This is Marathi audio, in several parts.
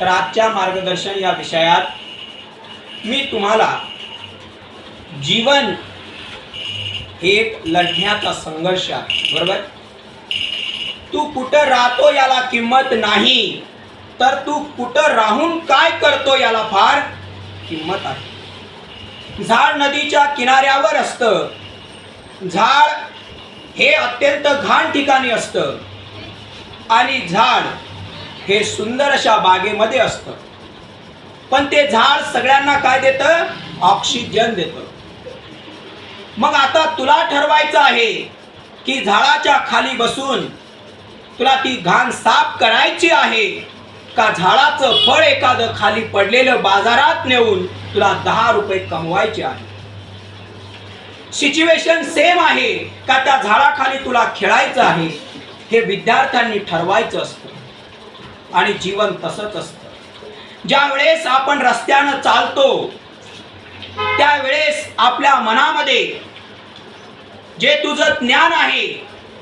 तर आजच्या मार्गदर्शन या विषयात मी तुम्हाला जीवन हे एक लढण्याचा संघर्ष आहे बरोबर? तू कुठं राहतो याला किंमत नाही तर तू कुठं राहून काय करतो याला फार किंमत आहे. झाड नदीच्या किनाऱ्यावर असतं. झाड हे अत्यंत घाण ठिकाणी असतं. आणि झाड हे सुंदर अशा बागेमध्ये असतं. पण ते झाड सगळ्यांना काय देतं? ऑक्सिजन देतं. मग आता तुला ठरवायचं आहे की झाडाच्या खाली बसून तुला ती घाण साफ करायची आहे का झाडाचं फळ एखादं खाली पडलेलं बाजारात नेऊन तुला दहा रुपये कमवायचे आहे? सिच्युएशन सेम आहे का त्या झाडाखाली तुला खेळायचं आहे? हे विद्यार्थ्यांनी ठरवायचं असतं. आणि जीवन तसंच असतं. ज्या वेळेस आपण रस्त्यानं चालतो त्यावेळेस आपल्या मनामध्ये जे तुझं ज्ञान आहे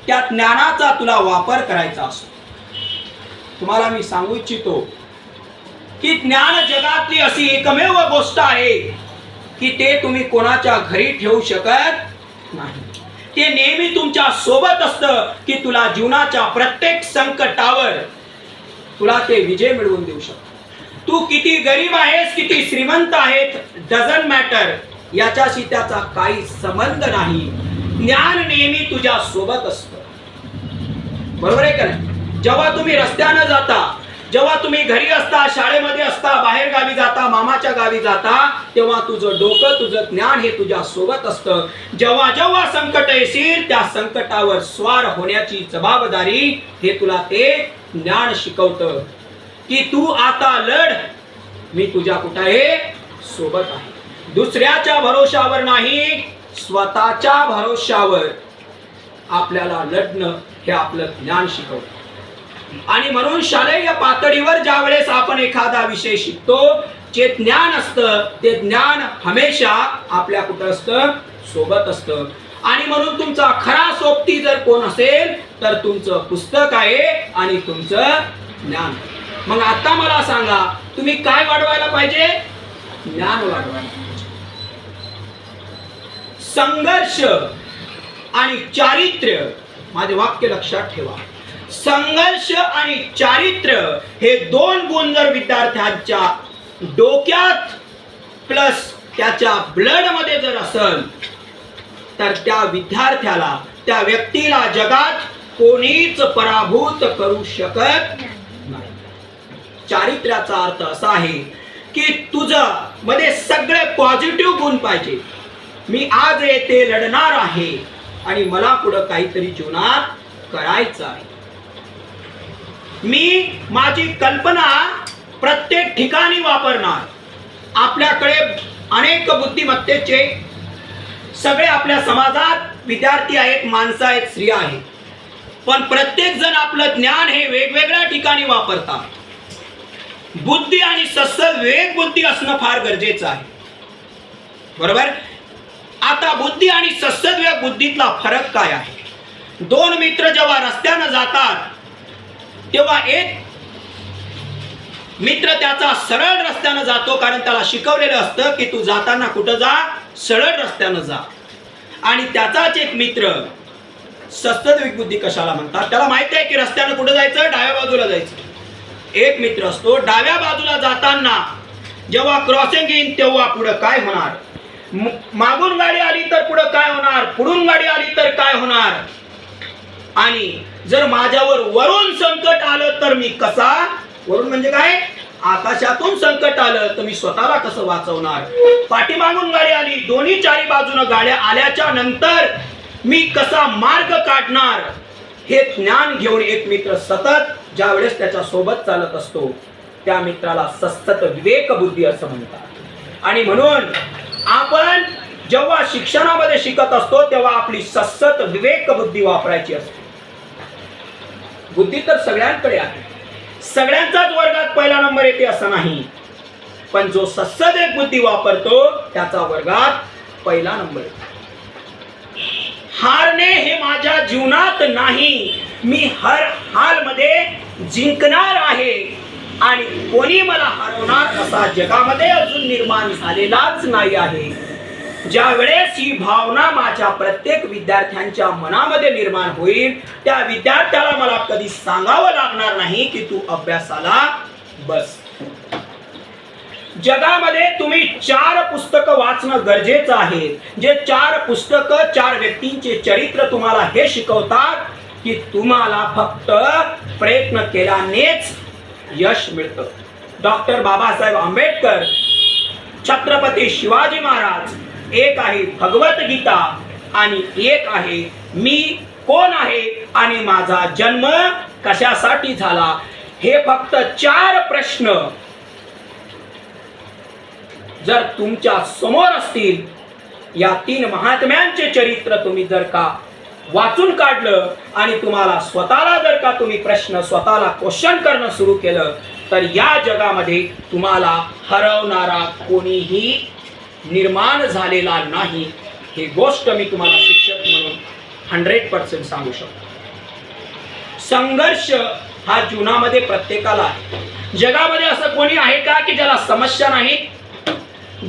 त्या ज्ञानाचा तुला वापर करायचा असतो. तुम्हाला मी सांगू इच्छितो की ज्ञान जगातली अशी एकमेव गोष्ट आहे की ते तुम्ही कोणाच्या घरी ठेवू शकत नाही. ते नेहमी तुमच्यासोबत असतं की तुला जीवनाच्या प्रत्येक संकटावर तुला ते विजय मिळवून देऊ शकतो. तू किती गरीब आहेस किती श्रीमंत आहेत डझन मॅटर याच्याशी त्याचा काही संबंध नाही. ज्ञान नेहमी तुझ्या सोबत असत. बरोबर आहे का नाही? जेव्हा तुम्ही रस्त्यानं जाता जेव्हा तुम्ही घरी असता शाळेमध्ये असता बाहेर गावी जाता मामाच्या गावी जाता तेव्हा तुझं डोकं तुझं ज्ञान हे तुझ्या सोबत असतं. जेव्हा जेव्हा संकट येशील त्या संकटावर स्वार होण्याची जबाबदारी हे तुला ते ज्ञान शिकवतं की तू आता लढ. मी तुझ्या कुठं सोबत आहे. दुसऱ्याच्या भरोशावर नाही स्वतःच्या भरोशावर आपल्याला लढणं हे आपलं ज्ञान शिकवतं. आणि म्हणून शालेय पातळीवर ज्या वेळेस आपण एखादा विषय शिकतो जे ज्ञान असतं ते ज्ञान हमेशा आपल्या कुठं असतं? सोबत असतं. आणि म्हणून तुमचा खरा सोबती जर कोण असेल तर तुमचं पुस्तक आहे आणि तुमचं ज्ञान. मग आता मला सांगा तुम्ही काय वाढवायला पाहिजे? ज्ञान वाढवायला संघर्ष आणि चारित्र्य माझे वाक्य लक्षात ठेवा. संघर्ष आणि चारित्र्य हे दोन गुण जर विद्यार्थ्यांच्या डोक्यात प्लस त्याच्या ब्लडमध्ये जर असल तर त्या विद्यार्थ्याला त्या व्यक्तीला जगात कोणीच पराभूत करू शकत नाही. चारित्र्याचा अर्थ असा आहे की तुझं मध्ये सगळे पॉझिटिव्ह गुण पाहिजे. मी आज येथे लढणार आहे आणि मला पुढं काहीतरी जीवनात करायचं आहे. मी माझी कल्पना प्रत्येक ठिकाणी वापरणार. आपल्याकडे अनेक बुद्धिमत्तेचे सगळे आपल्या समाजात विद्यार्थी आहेत माणसं आहेत स्त्रिया आहेत. पण प्रत्येक जण आपलं ज्ञान हे वेगवेगळ्या ठिकाणी वापरतात. बुद्धी आणि सस्सल वेग बुद्धी असणं फार गरजेचं आहे. बरोबर? आता बुद्धी आणि सस्सद्वेग बुद्धीतला फरक काय आहे? दोन मित्र जेव्हा रस्त्यानं जातात तेव्हा एक मित्र त्याचा सरळ रस्त्यानं जातो कारण त्याला शिकवलेलं असतं की तू जाताना कुठं जा सरळ रस्त्यानं जा. आणि त्याचाच एक मित्र सस्तद्विक बुद्धी कशाला म्हणतात? त्याला माहिती आहे की रस्त्यानं कुठं जायचं? डाव्या बाजूला जायचं. एक मित्र असतो डाव्या बाजूला जाताना जेव्हा क्रॉसिंग येईन तेव्हा पुढं काय होणार? मागून गाडी आली तर पुढं काय होणार? पुढून गाडी आली तर काय होणार? आणि जर माझ्यावर वरून संकट आलं तर मी कसा? वरून म्हणजे काय? आकाशातून संकट आलं तर मी स्वतःला कसं वाचवणार? पाठीमागून गाडी आली दोन्ही चारी बाजूनं गाड्या आल्याच्यानंतर मी कसा मार्ग काढणार? हे ज्ञान घेऊन एक मित्र सतत ज्या वेळेस त्याच्या सोबत चालत असतो त्या मित्राला सस्तत विवेक बुद्धी असं म्हणतात. आणि म्हणून आपण जेव्हा शिक्षणामध्ये शिकत असतो तेव्हा आपली सस्तत विवेक बुद्धी वापरायची असते. बुद्धी तर सगळ्यांकडे आहे. सगळ्यांचाच वर्गात पहिला नंबर येते असं नाही. पण जो सत्सदेक बुद्धी वापरतो त्याचा वर्गात पहिला नंबर येतो. हारणे हे माझ्या जीवनात नाही. मी हर हालमध्ये जिंकणार आहे. आणि कोणी मला हरवणार असा जगामध्ये अजून निर्माण झालेलाच नाही आहे. ज्या वेळेस ही भावना माझ्या प्रत्येक विद्यार्थ्यांच्या मनामध्ये निर्माण होईल त्या विद्यार्थ्याला मला कधी सांगावं लागणार नाही की तू अभ्यासाला बस. जगामध्ये तुम्ही चार पुस्तक वाचणं गरजेचं आहे. जे चार पुस्तक चार व्यक्तींचे चरित्र तुम्हाला हे शिकवतात की तुम्हाला फक्त प्रयत्न केल्यानेच यश मिळतं. डॉक्टर बाबासाहेब आंबेडकर छत्रपती शिवाजी महाराज एक आहे भगवद्गीता आणि एक आहे मी कोण आहे आणि माझा जन्म कशासाठी झाला? हे फक्त चार प्रश्न. जर तुमच्यासमोर असतील या तीन महात्म्यांचे चरित्र तुम्ही जर का वाचून काढलं आणि तुम्हाला स्वतःला जर का तुम्ही प्रश्न स्वतःला क्वेश्चन करणं सुरू केलं तर या जगामध्ये तुम्हाला हरवणारा कोणीही निर्माण झालेला नाही ही गोष्ट मी तुम्हाला शिक्षक म्हणून हंड्रेड पर्सेंट सांगू शकतो. संघर्ष हा जीवनामध्ये प्रत्येकाला आहे. जगामध्ये असं कोणी आहे का की ज्याला समस्या नाही?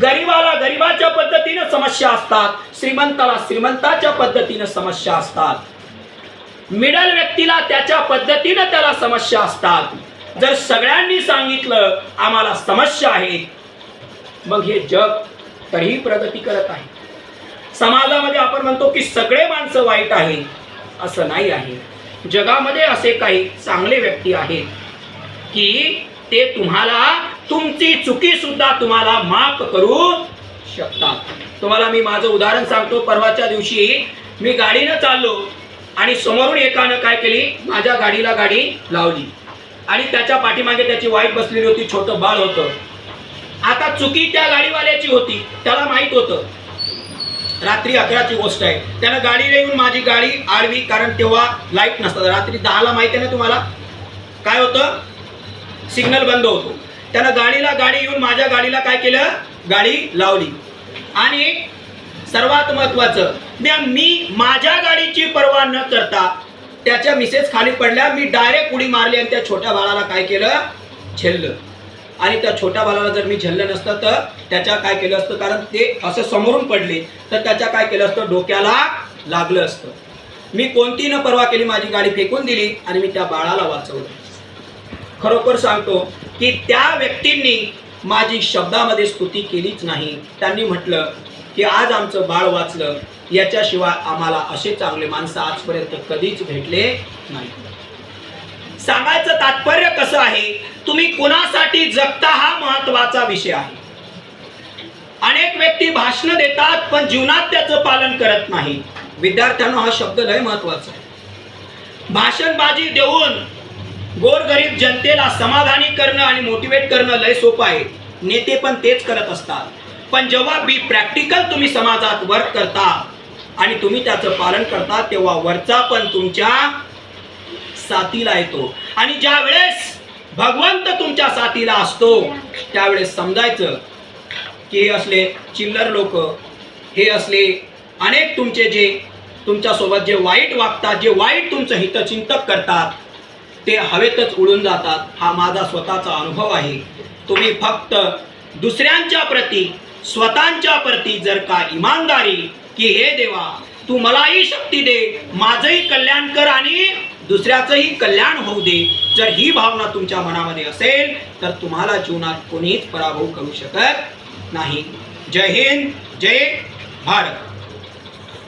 गरीबाला गरीबाच्या पद्धतीनं समस्या असतात श्रीमंताला श्रीमंताच्या पद्धतीने समस्या असतात. मिडल व्यक्तीला त्याच्या पद्धतीनं त्याला समस्या असतात. जर सगळ्यांनी सांगितलं आम्हाला समस्या आहे मग हे जग तरीही प्रगती करत आहे. समाजामध्ये आपण म्हणतो की सगळे माणसं वाईट आहे असं नाही आहे. जगामध्ये असे काही चांगले व्यक्ती आहेत की ते तुम्हाला तुमची चुकी सुद्धा तुम्हाला माफ करू शकतात. तुम्हाला मी माझं उदाहरण सांगतो. परवाच्या दिवशी मी गाडीनं चाललो आणि समोरून एकानं काय केली? माझ्या गाडीला गाडी लावली. आणि त्याच्या पाठीमागे त्याची वाईट बसलेली होती छोटं बाळ होतं. आता चुकी त्या गाडीवाल्याची होती त्याला माहीत होतं. रात्री अकराची गोष्ट आहे. त्यानं गाडीला येऊन माझी गाडी आडवी कारण तेव्हा लाइट नसतात रात्री दहाला माहिती आहे ना तुम्हाला? काय होतं? सिग्नल बंद होतो. त्यानं गाडीला गाडी येऊन माझ्या गाडीला काय केलं? गाडी लावली. आणि सर्वात महत्वाचं मी माझ्या गाडीची पर्वा न करता त्याच्या मिसेस खाली पडल्या. मी डायरेक्ट उडी मारली आणि त्या छोट्या बाळाला काय केलं? छेल्लं आणि त्या छोट्या बाळाला जर मी झेललं नसतं तर त्याच्या काय केलं असतं? कारण ते असं समोरून पडले तर त्याच्या काय केलं असतं? डोक्याला लागलं असतं. मी कोणती न परवा केली माझी गाडी फेकून दिली आणि मी त्या बाळाला वाचवलं. खरोखर सांगतो की त्या व्यक्तींनी माझी शब्दामध्ये स्तुती केलीच नाही. त्यांनी म्हटलं की आज आमचं बाळ वाचलं याच्याशिवाय आम्हाला असे चांगले माणसं आजपर्यंत कधीच भेटले नाही सांगायचं तात्पर्य कसं आहे? तुम्ही कुणासाठी जगता हा महत्त्वाचा विषय आहे. अनेक व्यक्ती भाषण देतात पण जीवनात त्याचं पालन करत नाही. विद्यार्थ्यांना हा शब्द लय महत्त्वाचा आहे. भाषणबाजी देऊन गोरगरीब जनतेला समाधानी करणं आणि मोटिवेट करणं लय सोपं आहे. नेते पण तेच करत असतात. पण जेव्हा बी प्रॅक्टिकल तुम्ही समाजात वर्क करता आणि तुम्ही त्याचं पालन करता तेव्हा वरचा पण तुमच्या साथीला येतो. आणि ज्या वेळेस भगवंत तुमच्या साथीला असतो. त्यावेळेस समजायचं की हे असले चिल्लर लोक हे असले अनेक तुमचे जे तुमच्यासोबत जे वाईट वागतात जे वाईट तुमचं हितचिंतक करतात ते हवेतच उडून जातात. हा माझा स्वतःचा अनुभव आहे. तुम्ही फक्त दुसऱ्यांच्या प्रती स्वतःच्या प्रती जर का इमानदारी की हे देवा तू मलाही शक्ती दे माझंही कल्याण कर आणि दुसऱ्याचंही कल्याण होऊ दे जर ही भावना तुमच्या मनामध्ये असेल तर तुम्हाला जीवनात कोणीच पराभव करू शकत नाही. जय हिंद जय भारत.